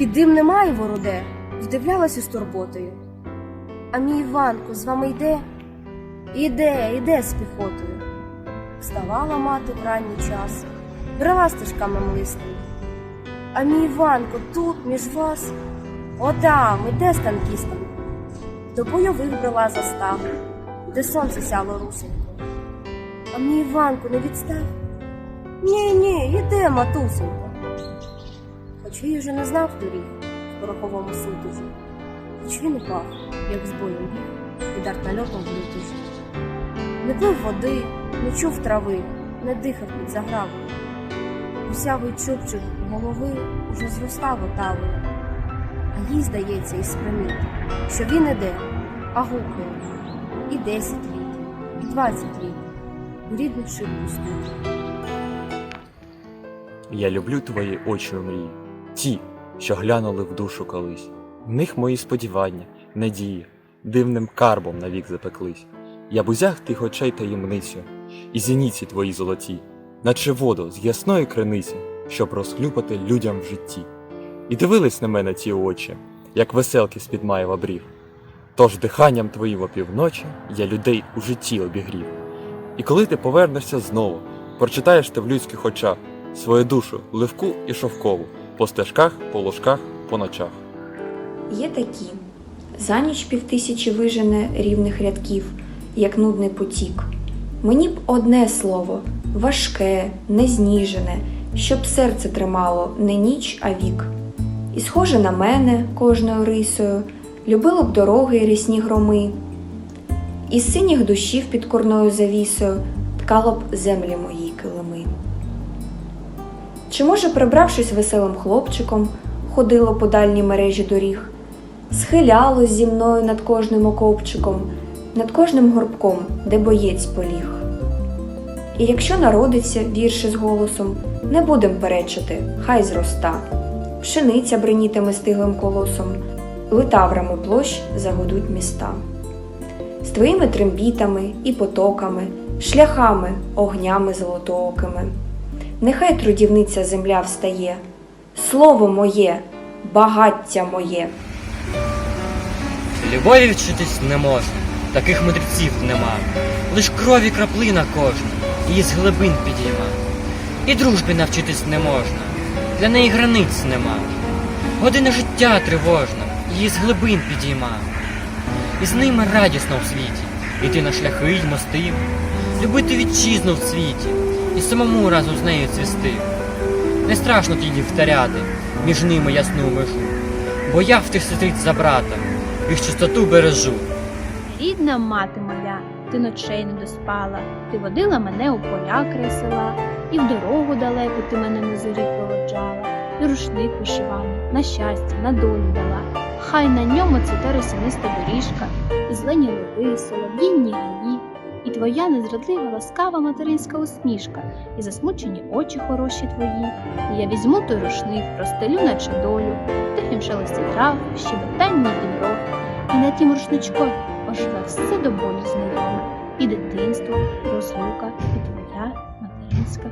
Під дим немає вороде, вдивлялася з турботою. А мій Іванко з вами йде? Іде, іде з піхотою. Вставала мати в ранній час, брала стежками млисними. А мій Іванко тут, між вас, отам, іде з танкістами. До бойових брала заставу, де сонце сяло русенько. А мій Іванко не відстав? Ні, ні, іде, матусенько. Він вже не знав доріг в пороховому сутужі, хоч він упав, як з боєм біг під артальотом в лютужі. Не пив води, не чув трави, не дихав під загравою. Усявий чубчик голови уже зростав отавою, а їй здається із приміт, що він іде, а гукає і десять літ, і двадцять літ у рідних шиб пустуть. Я люблю твої очі у мрії, ті, що глянули в душу колись. В них мої сподівання, надії, дивним карбом навік запеклись. Я б узяг тих очей таємницю, і зіниці твої золоті, наче воду з ясної криниці, щоб розхлюпати людям в житті. І дивились на мене ті очі, як веселки з-під маєва брів. Тож диханням твоїм опівночі я людей у житті обігрів. І коли ти повернешся знову, прочитаєш ти в людських очах свою душу ливку і шовкову по стежках, по ложках, по ночах. Є такі. За ніч півтисячі вижене рівних рядків, як нудний потік. Мені б одне слово важке, незніжене, щоб серце тримало не ніч, а вік. І схоже на мене кожною рисою, любило б дороги й рісні громи. Із синіх душів під корною завісою ткало б землі мої килими. Чи може, прибравшись веселим хлопчиком, ходило по дальній мережі доріг, схилялось зі мною над кожним окопчиком, над кожним горбком, де боєць поліг. І якщо народиться вірші з голосом, не будем перечити, хай зроста. Пшениця бринітиме стиглим колосом, литаврами площ загудуть міста. З твоїми трембітами і потоками, шляхами, огнями золотоокими. Нехай трудівниця земля встає, слово моє, багаття моє. Любові вчитись не можна, таких мудреців нема. Лиш крові краплина кожна, її з глибин підійма. І дружбі навчитись не можна, для неї границь нема. Година життя тривожна, її з глибин підійма. І з ними радісно в світі, іти на шляхи й мости, любити вітчизну в світі, і самому разом з нею цвісти. Не страшно тоді втаряти між ними ясну межу, бо я в тих сестриць за брата, їх чистоту бережу. Рідна мати моя, ти ночей не доспала, ти водила мене у поля край села, і в дорогу далеку ти мене на зорі проводжала, і рушник вишиваний, на щастя, на долю дала. Хай на ньому цвіте росяниста доріжка, і зелені луги, солов'їнні і твоя незрадлива ласкава материнська усмішка, і засмучені очі хороші твої. І я візьму той рушник, простелю наче долю, тихим шелесті трав, щебетання дібров, і на тім рушничкові оживе все до болю знайоме, і дитинство, розлука, і твоя материнська